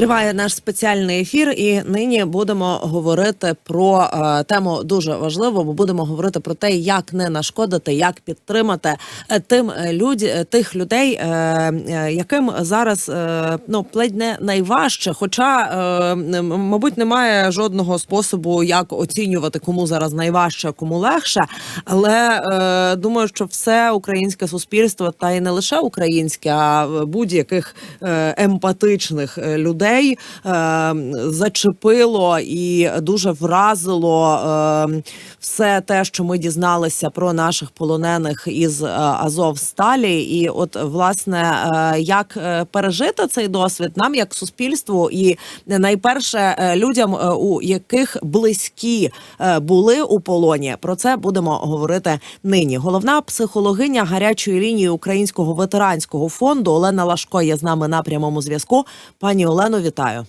Триває наш спеціальний ефір, і нині будемо говорити про е, тему дуже важливу. Бо будемо говорити про те, як не нашкодити, як підтримати е, тим е, люд, е, тих людей, е, яким зараз е, ну пледь не найважче. Хоча, е, мабуть, немає жодного способу, як оцінювати, кому зараз найважче, кому легше. Але е, думаю, що все українське суспільство, та й не лише українське, а будь-яких емпатичних е, людей е, зачепило і дуже вразило е, все те, що ми дізналися про наших полонених із е, Азовсталі. І, от, власне, е, як е, пережити цей досвід нам, як суспільству, і найперше е, людям, у яких близькі були у полоні, про це будемо говорити нині. Головна психологиня гарячої лінії Українського ветеранського фонду Олена Лашко є з нами на прямому зв'язку. Пані Олено, вітаю.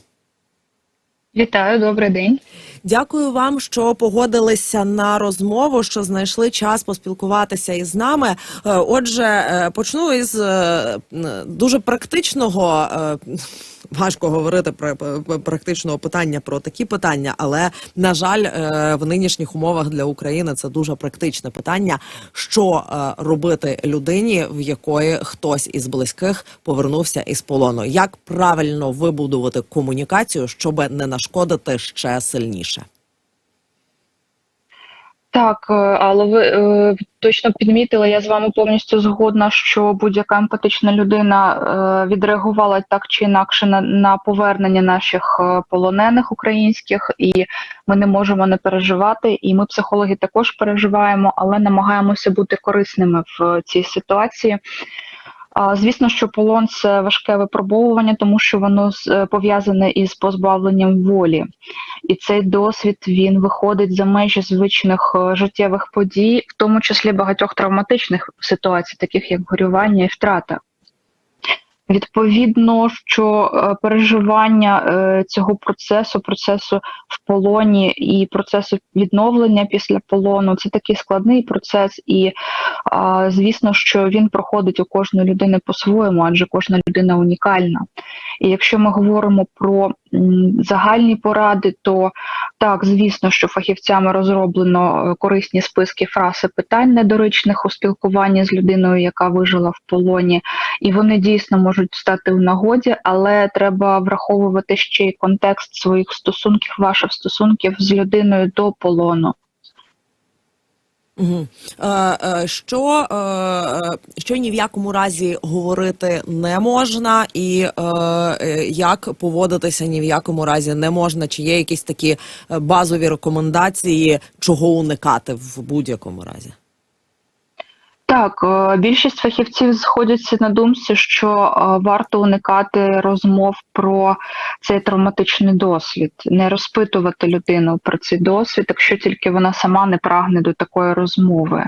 Вітаю, добрий день. Дякую вам, що погодилися на розмову, що знайшли час поспілкуватися із нами. Е, Отже, е, почну із е, дуже практичного. Важко говорити про про практичного питання про такі питання, але на жаль, е, в нинішніх умовах для України це дуже практичне питання. Що е, робити людині, в якої хтось із близьких повернувся із полону? Як правильно вибудувати комунікацію, щоб не нашкодити ще сильніше? Так, е, але ви е, точно підмітили, я з вами повністю згодна, що будь-яка емпатична людина е, відреагувала так чи інакше на, на повернення наших е, полонених українських, і ми не можемо не переживати. І ми, психологи, також переживаємо, але намагаємося бути корисними в е, цій ситуації. Звісно, що полон це важке випробовування, тому що воно е, пов'язане із позбавленням волі. І цей досвід він виходить за межі звичних е, життєвих подій, в тому числі багатьох травматичних ситуацій, таких як горювання і втрата. Відповідно, що е, переживання е, цього процесу, процесу в полоні і процесу відновлення після полону це такий складний процес, і звісно, що він проходить у кожної людини по-своєму, адже кожна людина унікальна. І якщо ми говоримо про загальні поради, то так, звісно, що фахівцями розроблено е, корисні списки фраз і питань недоречних у спілкуванні з людиною, яка вижила в полоні, і вони дійсно можуть стати в нагоді, але треба враховувати ще й контекст своїх стосунків, ваших стосунків з людиною до полону. Угу. Що, е, що ні в якому разі говорити не можна, і як поводитися ні в якому разі не можна? Чи є якісь такі базові рекомендації, чого уникати в будь-якому разі? Так, е, більшість фахівців сходяться на думці, що е, варто уникати розмов про цей травматичний досвід, не розпитувати людину про цей досвід, якщо тільки вона сама не прагне до такої розмови.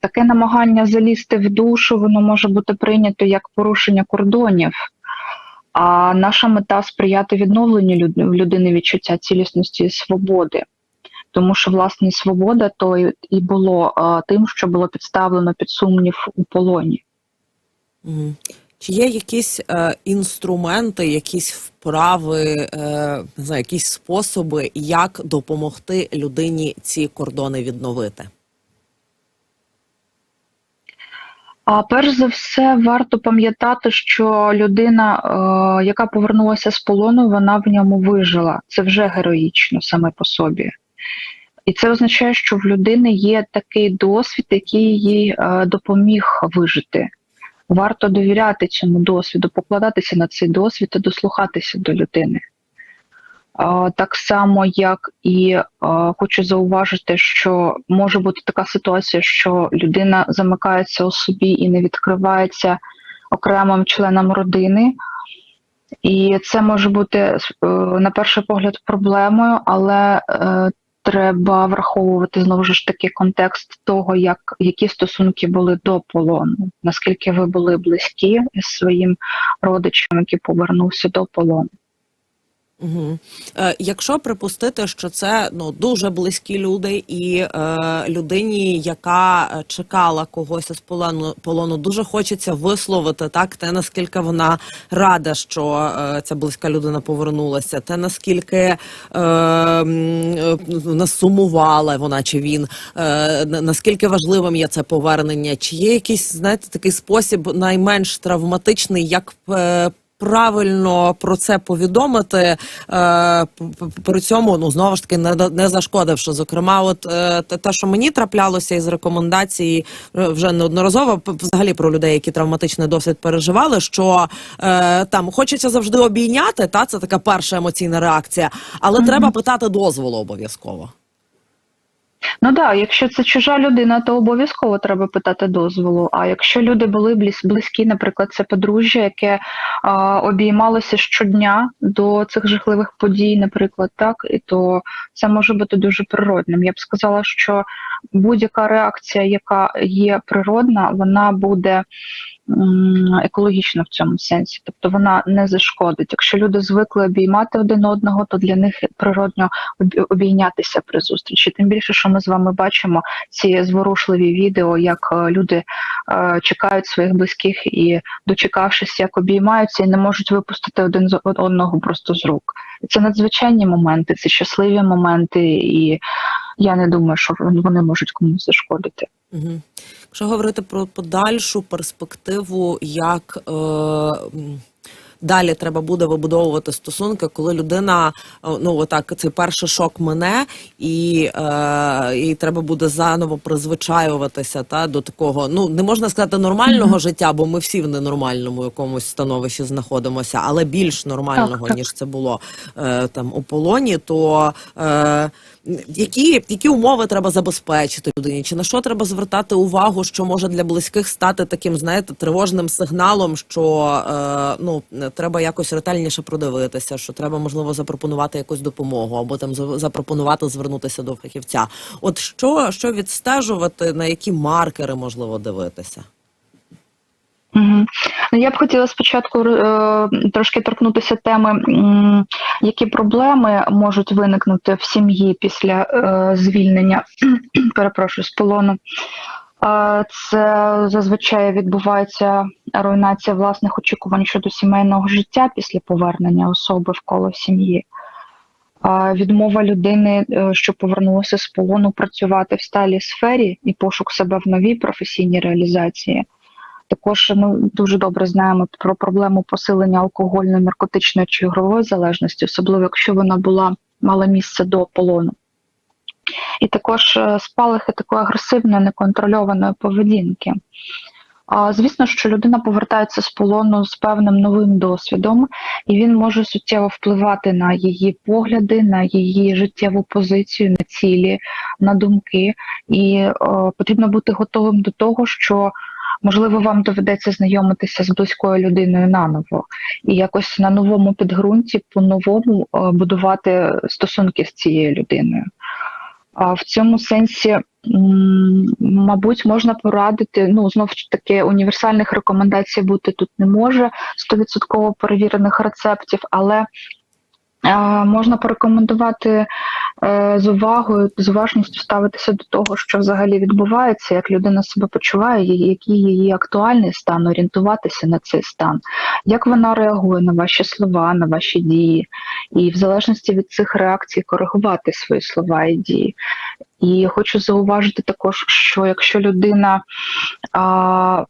Таке намагання залізти в душу, воно може бути прийнято як порушення кордонів. А наша мета сприяти відновленню людини відчуття цілісності і свободи. Тому що власне свобода то і було тим, що було підставлено під сумнів у полоні. Чи є якісь е, інструменти, якісь вправи, е, не знаю, якісь способи, як допомогти людині ці кордони відновити? А перш за все, варто пам'ятати, що людина, е, яка повернулася з полону, вона в ньому вижила. Це вже героїчно саме по собі. І це означає, що в людини є такий досвід, який їй е, допоміг вижити. Варто довіряти цьому досвіду, покладатися на цей досвід і дослухатися до людини. Так само, як і е, хочу зауважити, що може бути така ситуація, що людина замикається у собі і не відкривається окремим членам родини. І це може бути е, на перший погляд проблемою, але треба враховувати знову ж таки контекст того, як які стосунки були до полону, наскільки ви були близькі з своїм родичем, який повернувся до полону. Угу. Е, якщо припустити, що це ну дуже близькі люди, і е, людині, яка е, чекала когось із полону, полону, дуже хочеться висловити так, те наскільки вона рада, що е, ця близька людина повернулася, те наскільки е, е, сумувала вона чи він, е, наскільки важливим є це повернення, чи є якийсь знаєте такий спосіб найменш травматичний, як е, правильно про це повідомити, е, при цьому ну знову ж таки не, не зашкодивши. Зокрема, от е, те, що мені траплялося із рекомендації е, вже неодноразово, взагалі про людей, які травматичний досвід переживали, що е, там хочеться завжди обійняти, та це така перша емоційна реакція, але треба питати дозволу обов'язково. Ну так, якщо це чужа людина, то обов'язково треба питати дозволу. А якщо люди були близь- близькі, наприклад, це подружжя, яке а, обіймалося щодня до цих жахливих подій, наприклад, так, і то це може бути дуже природним. Я б сказала, що будь-яка реакція, яка є природна, вона буде м, екологічна в цьому сенсі, тобто вона не зашкодить. Якщо люди звикли обіймати один одного, то для них природньо обі- обійнятися при зустрічі. Тим більше, що ми з вами бачимо ці зворушливі відео, як е, люди е, чекають своїх близьких і, дочекавшись, як обіймаються, і не можуть випустити один з одного просто з рук. Це надзвичайні моменти, це щасливі моменти, і я не думаю, що вони можуть комусь зашкодити. Угу. Якщо говорити про подальшу перспективу, як е, далі треба буде вибудовувати стосунки, коли людина, е, ну отак, цей перший шок мене, і, е, і треба буде заново призвичаюватися та, до такого, ну не можна сказати нормального Мгм. життя, бо ми всі в ненормальному якомусь становищі знаходимося, але більш нормального, так. ніж це було е, там у полоні, то е, які, які умови треба забезпечити людині? Чи на що треба звертати увагу, що може для близьких стати таким, знаєте, тривожним сигналом, що е, ну треба якось ретельніше продивитися, що треба можливо запропонувати якусь допомогу, або там запропонувати звернутися до фахівця? От що, що відстежувати, на які маркери можливо дивитися? Угу. Я б хотіла спочатку е, трошки торкнутися теми, м, які проблеми можуть виникнути в сім'ї після е, звільнення, перепрошую, з полону. Е, Це зазвичай відбувається руйнація власних очікувань щодо сімейного життя після повернення особи в коло сім'ї. Е, Відмова людини, е, що повернулася з полону, працювати в сталій сфері і пошук себе в новій професійній реалізації. Також ми дуже добре знаємо про проблему посилення алкогольної, наркотичної чи ігрової залежності, особливо якщо вона була мала місце до полону. І також е, спалахи такої агресивної, неконтрольованої поведінки. Звісно, що людина повертається з полону з певним новим досвідом, і він може суттєво впливати на її погляди, на її життєву позицію, на цілі, на думки. І о, потрібно бути готовим до того, що можливо вам доведеться знайомитися з близькою людиною наново і якось на новому підґрунті по-новому е, будувати стосунки з цією людиною. А в цьому сенсі, мабуть, можна порадити. Ну, знов ж таки, універсальних рекомендацій бути тут не може, 100% перевірених рецептів, але можна порекомендувати е, з увагою, з уважністю ставитися до того, що взагалі відбувається, як людина себе почуває, який її актуальний стан, орієнтуватися на цей стан, як вона реагує на ваші слова, на ваші дії, і в залежності від цих реакцій коригувати свої слова і дії. І хочу зауважити також, що якщо людина а,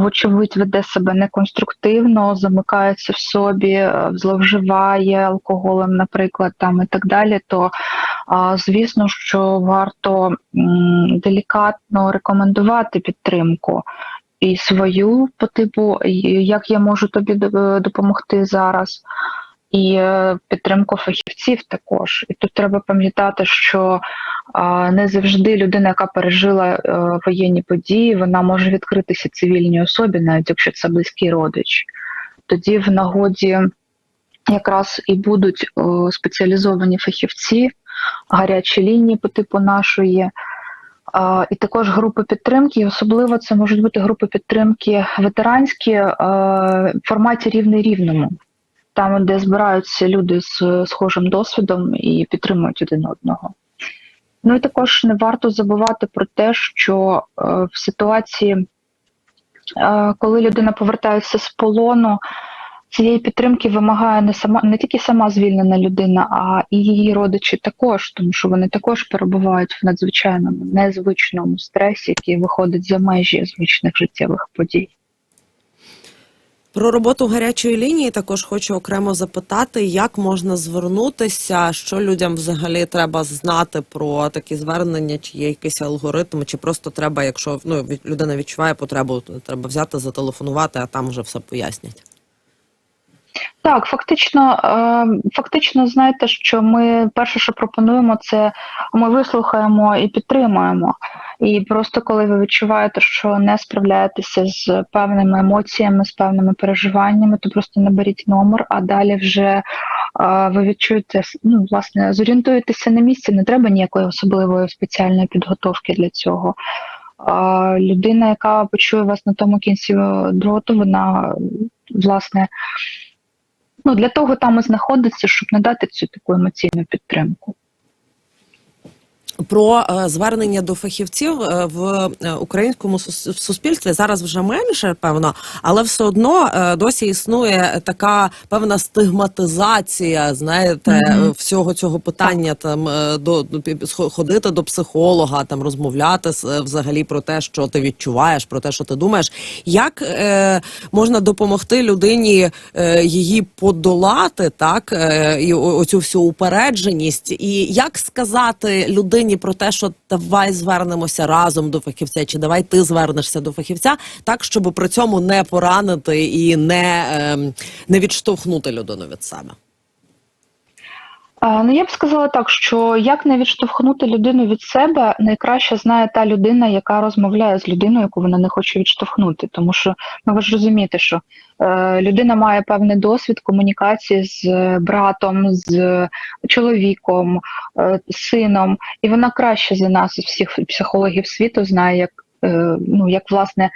вочевидь веде себе неконструктивно, замикається в собі, е, зловживає алкоголем, наприклад, там і так далі, то звісно, що варто делікатно рекомендувати підтримку. І свою по типу, як я можу тобі допомогти зараз, і е, підтримку фахівців також. І тут треба пам'ятати, що не завжди людина, яка пережила е, воєнні події, вона може відкритися цивільній особі, навіть якщо це близький родич. Тоді в нагоді якраз і будуть спеціалізовані фахівці, гарячі лінії по типу нашої. І також групи підтримки, і особливо це можуть бути групи підтримки ветеранські в форматі рівний рівному. Там, де збираються люди з схожим досвідом і підтримують один одного. Ну і також не варто забувати про те, що е, в ситуації, е, коли людина повертається з полону, цієї підтримки вимагає не сама не тільки сама звільнена людина, а і її родичі також, тому що вони також перебувають в надзвичайному незвичному стресі, який виходить за межі звичних життєвих подій. Про роботу гарячої лінії також хочу окремо запитати, як можна звернутися, що людям взагалі треба знати про такі звернення, чи є якийсь алгоритм, чи просто треба, якщо ну людина відчуває потребу, треба взяти, зателефонувати, а там вже все пояснять. Так, фактично, е, фактично, знаєте, що ми перше, що пропонуємо, це ми вислухаємо і підтримуємо. І просто коли ви відчуваєте, що не справляєтеся з певними емоціями, з певними переживаннями, то просто наберіть номер, а далі вже е, ви відчуєте, ну, власне, зорієнтуєтеся на місці, не треба ніякої особливої спеціальної підготовки для цього. Людина, яка почує вас на тому кінці е, дроту, вона власне ну, для того там і знаходиться, щоб надати цю таку емоційну підтримку. Про е, звернення до фахівців е, в е, українському сус- суспільстві зараз вже менше, певно, але все одно досі існує така певна стигматизація, знаєте, Мгм. е, всього цього питання там до ходити до психолога, там розмовляти взагалі про те, що ти відчуваєш, про те, що ти думаєш. Як е, можна допомогти людині е, її подолати, так е, і оцю всю упередженість, і як сказати людині про те, що давай звернемося разом до фахівця, чи давай ти звернешся до фахівця, так щоб при цьому не поранити і не, ем, не відштовхнути людину від себе. Ну, я б сказала так, що як не відштовхнути людину від себе, найкраще знає та людина, яка розмовляє з людиною, яку вона не хоче відштовхнути. Тому що ну ви ж розумієте, що е, людина має певний досвід комунікації з е, братом, з чоловіком, е, сином, і вона краще за нас, всіх психологів світу, знає, як е, ну як власне.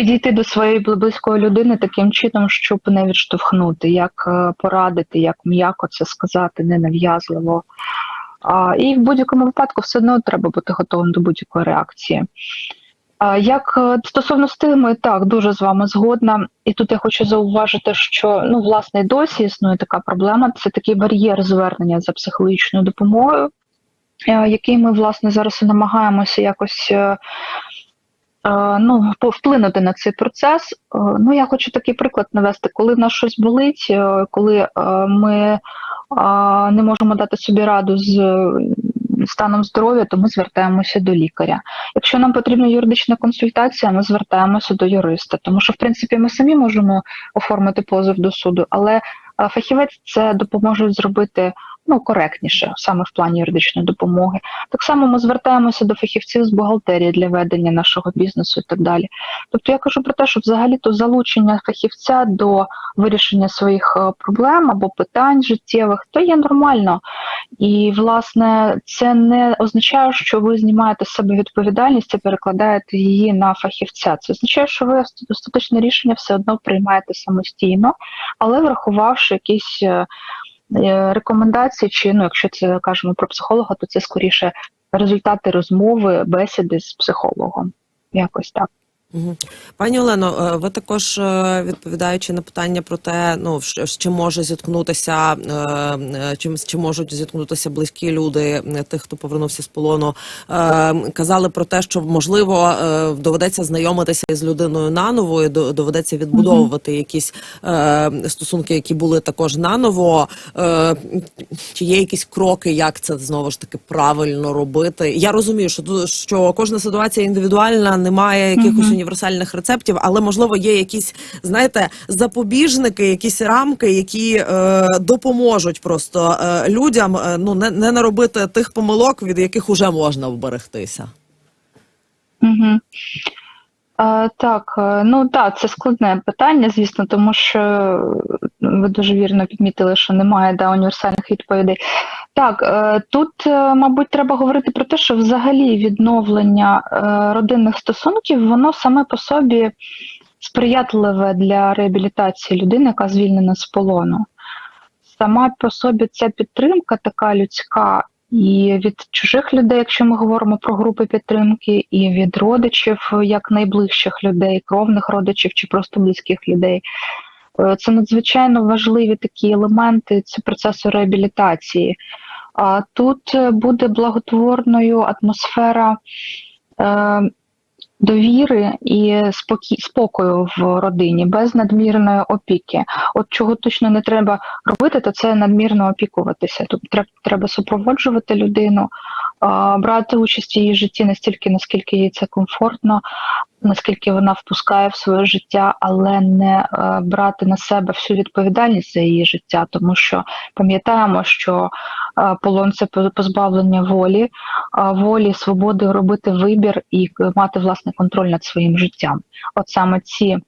Підійти до своєї близької людини таким чином, щоб не відштовхнути, як е, порадити, як м'яко це сказати, ненав'язливо. А, і в будь-якому випадку все одно треба бути готовим до будь-якої реакції. Як е, стосовно стигми, так, дуже з вами згодна. І тут я хочу зауважити, що ну, власне, досі існує така проблема. Це такий бар'єр звернення за психологічною допомогою, е, який ми, власне, зараз і намагаємося якось. Е, Ну, по- вплинути на цей процес. Е, Ну, я хочу такий приклад навести. Коли в нас щось болить, е, коли ми не можемо дати собі раду з станом здоров'я, то ми звертаємося до лікаря. Якщо нам потрібна юридична консультація, ми звертаємося до юриста, тому що в принципі ми самі можемо оформити позов до суду, але фахівець це допоможе зробити ну коректніше, саме в плані юридичної допомоги. Так само ми звертаємося до фахівців з бухгалтерії для ведення нашого бізнесу і так далі. Тобто я кажу про те, що взагалі то залучення фахівця до вирішення своїх е, проблем або питань життєвих, то є нормально. І, власне, це не означає, що ви знімаєте з себе відповідальність і перекладаєте її на фахівця. Це означає, що ви остаточне рішення все одно приймаєте самостійно, але врахувавши якісь е, рекомендації, чи ну, якщо це кажемо про психолога, то це скоріше результати розмови, бесіди з психологом. Якось так. Пані Олено, е, ви також е, відповідаючи на питання про те, ну чим може зіткнутися, е, чим з чим можуть зіткнутися близькі люди тих, хто повернувся з полону, казали про те, що можливо доведеться знайомитися із людиною наново, і до- доведеться відбудовувати якісь стосунки, які були також наново. Чи є якісь кроки, як це знову ж таки правильно робити? Я розумію, що що кожна ситуація індивідуальна, немає якихось. Універсальних рецептів, але можливо є якісь, знаєте, запобіжники, якісь рамки, які е, допоможуть просто е, людям е, ну не, не наробити тих помилок, від яких уже можна вберегтися. Угу. Так, е, ну так, це складне питання, звісно, тому що е, ви дуже вірно підмітили, що немає да, універсальних відповідей. Так, е, тут, мабуть, треба говорити про те, що взагалі відновлення родинних стосунків, воно саме по собі сприятливе для реабілітації людини, яка звільнена з полону. Сама по собі ця підтримка така людська і від чужих людей, якщо ми говоримо про групи підтримки, і від родичів, як найближчих людей, кровних родичів чи просто близьких людей. Е, Це надзвичайно важливі такі елементи цього процесу реабілітації. А тут е, буде благотворною атмосфера е, довіри і спокій, спокою в родині, без надмірної опіки. От чого точно не треба робити, то це надмірно опікуватися. Тут треба, супроводжувати людину, брати участь в її житті настільки, наскільки їй це комфортно, наскільки вона впускає в своє життя, але не е, брати на себе всю відповідальність за її життя, тому що пам'ятаємо, що полон це по- позбавлення волі, волі, свободи робити вибір і мати власний контроль над своїм життям. От саме ці,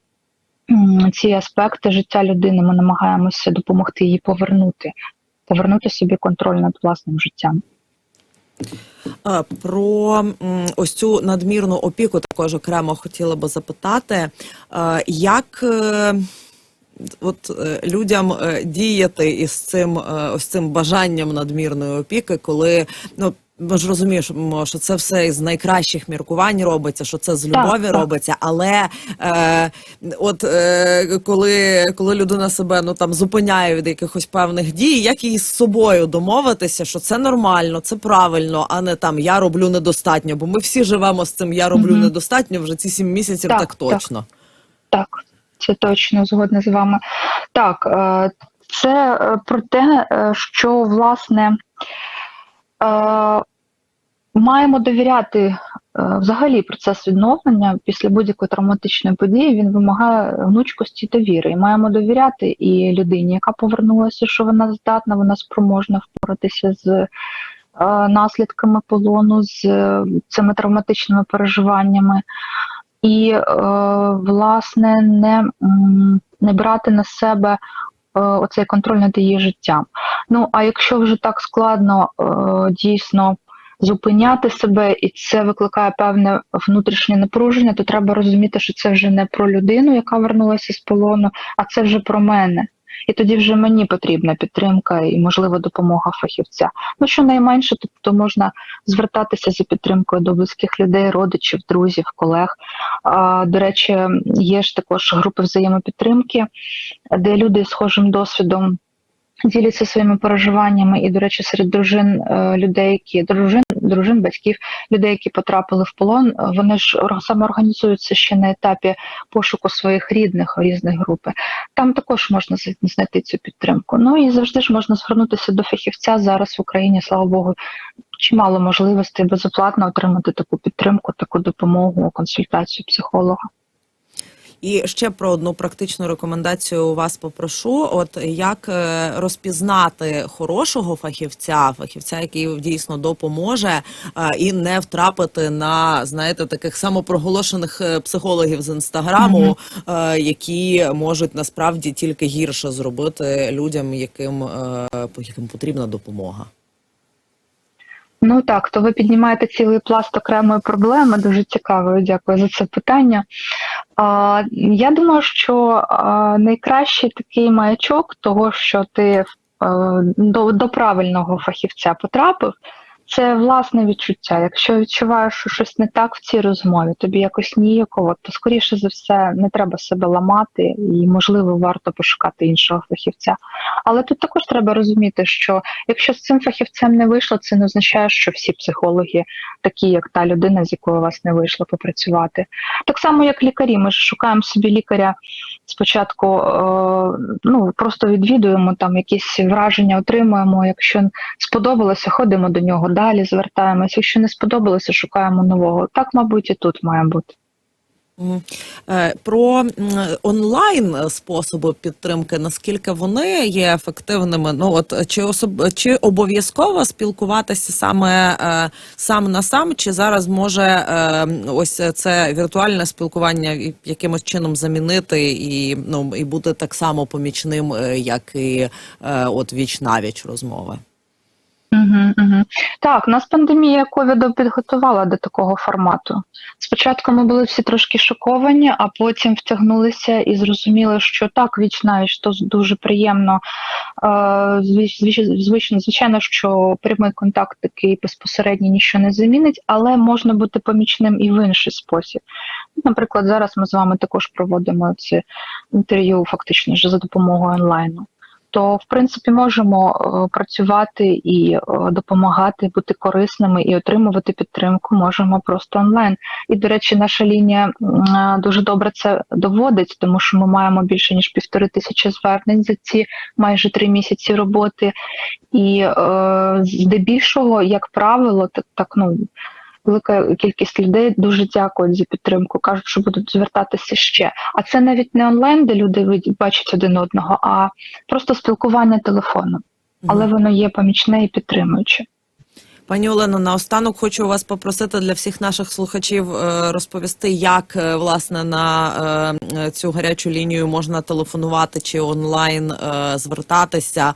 ці аспекти життя людини ми намагаємося допомогти їй повернути, повернути собі контроль над власним життям. Про ось цю надмірну опіку також окремо хотіла би запитати, як е, от е, людям е, діяти із цим е, ось цим бажанням надмірної опіки, коли ну. Ми ж розуміємо, що це все із найкращих міркувань робиться, що це з любові так. робиться. Але е, от е, коли, коли людина себе ну там зупиняє від якихось певних дій, як їй з собою домовитися, що це нормально, це правильно, а не там я роблю недостатньо. Бо ми всі живемо з цим я роблю Мгм. недостатньо вже ці сім місяців, так, Так, так. точно. Так, це точно згодна з вами. Так, е, це е, про те, е, що власне маємо довіряти взагалі процес відновлення після будь-якої травматичної події. Він вимагає гнучкості та віри. І маємо довіряти і людині, яка повернулася, що вона здатна, вона спроможна впоратися з. Наслідками полону з цими травматичними переживаннями, і е, власне не, не брати на себе е, оцей контроль над її життям. Ну а якщо вже так складно е, дійсно зупиняти себе, і це викликає певне внутрішнє напруження, то треба розуміти, що це вже не про людину, яка вернулася з полону, а це вже про мене. І тоді вже мені потрібна підтримка і, можливо, допомога фахівця. Ну, щонайменше, тобто можна звертатися за підтримкою до близьких людей, родичів, друзів, колег. А, До речі, є ж також групи взаємопідтримки, де люди з схожим досвідом діляться своїми переживаннями. І, до речі, серед дружин е, людей, які дружин, дружин, батьків, людей, які потрапили в полон, е, вони ж ор- самоорганізуються ще на етапі пошуку своїх рідних різних групи. Там також можна знайти цю підтримку. Ну і завжди ж можна звернутися до фахівця зараз в Україні, слава Богу, чимало можливостей безоплатно отримати таку підтримку, таку допомогу, консультацію психолога. І ще про одну практичну рекомендацію у вас попрошу: от як е, розпізнати хорошого фахівця, фахівця, який дійсно допоможе, е, і не втрапити на знаєте таких самопроголошених е, психологів з інстаграму, е, які можуть насправді тільки гірше зробити людям, яким, яким потрібна допомога. Ну так, то ви піднімаєте цілий пласт окремої проблеми, дуже цікавою. Дякую за це питання. Я думаю, що найкращий такий маячок того, що ти е, до, до правильного фахівця потрапив, це власне відчуття. Якщо відчуваєш, що щось не так в цій розмові, тобі якось ніяково, то скоріше за все не треба себе ламати, і можливо варто пошукати іншого фахівця. Але тут також треба розуміти, що якщо з цим фахівцем не вийшло, це не означає, що всі психологи такі, як та людина, з якою у вас не вийшло попрацювати. Так само, як лікарі, ми ж шукаємо собі лікаря спочатку, е, ну просто відвідуємо там якісь враження, отримуємо. Якщо сподобалося, ходимо до нього далі, звертаємось. Якщо не сподобалося, шукаємо нового. Так, мабуть, і тут має бути. Е, Про онлайн способи підтримки, наскільки вони є ефективними? Ну от чи особ... чи обов'язково спілкуватися саме е, сам на сам, чи зараз може е, ось це віртуальне спілкування якимось чином замінити і ну і бути так само помічним, як і от віч навіч розмови? Так, нас пандемія ковіду підготувала до такого формату. Спочатку ми були всі трошки шоковані, а потім втягнулися і зрозуміли, що так, віч навіть то дуже приємно. Звич- звич- Звично, звичайно, що прямий контакт такий безпосередньо нічого не замінить, але можна бути помічним і в інший спосіб. Наприклад, зараз ми з вами також проводимо це інтерв'ю фактично вже за допомогою онлайну то в принципі можемо е, працювати і е, допомагати, бути корисними і отримувати підтримку. Можемо просто онлайн. І до речі, наша лінія е, дуже добре це доводить, тому що ми маємо більше ніж півтори тисячі звернень за ці майже три місяці роботи. І здебільшого, як правило, так, так ну. Велика кількість людей дуже дякують за підтримку, кажуть, що будуть звертатися ще. А це навіть не онлайн, де люди бачать один одного, а просто спілкування телефоном. Але воно є помічне і підтримуюче. Пані Олено, наостанок хочу вас попросити для всіх наших слухачів е, розповісти, як е, власне на е, цю гарячу лінію можна телефонувати чи онлайн звертатися.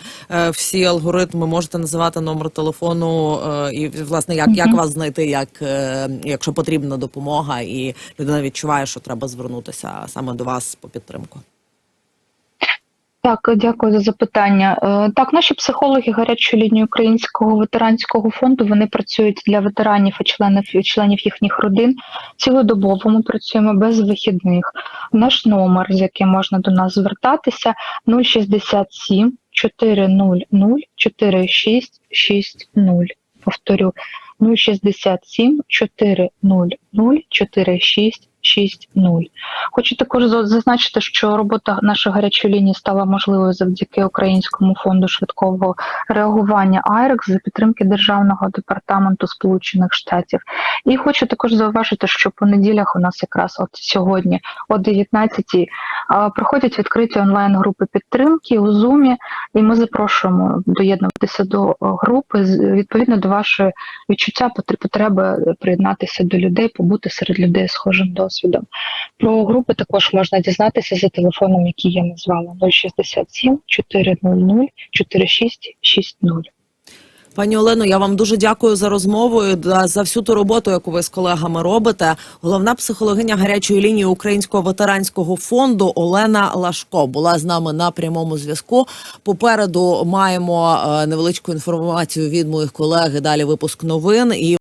Всі алгоритми можете називати номер телефону, і власне як, як вас знайти, як якщо потрібна допомога, і людина відчуває, що треба звернутися саме до вас по підтримку. Так, дякую за запитання. Е, Так, наші психологи гарячої лінії Українського ветеранського фонду вони працюють для ветеранів і членів і членів їхніх родин. Цілодобово ми працюємо без вихідних. Наш номер, з яким можна до нас звертатися, 067 400 4660. Повторю, 067 400 4660. Хочу також зазначити, що робота нашої гарячої лінії стала можливою завдяки Українському фонду швидкого реагування АЙРЕКС за підтримки Державного департаменту Сполучених Штатів. І хочу також зауважити, що по неділях у нас якраз от сьогодні о 19-й проходять відкриті онлайн-групи підтримки у Zoom, і ми запрошуємо доєднуватися до е, групи відповідно до вашої відчуття потреби приєднатися до людей, побути серед людей схожим досвідом. Про групи також можна дізнатися за телефоном, який я назвала 067 400 4660. Пані Олено, я вам дуже дякую за розмову і за всю ту роботу, яку ви з колегами робите. Головна психологиня гарячої лінії Українського ветеранського фонду Олена Лашко була з нами на прямому зв'язку. Попереду маємо е, невеличку інформацію від моїх колег. Далі випуск новин і.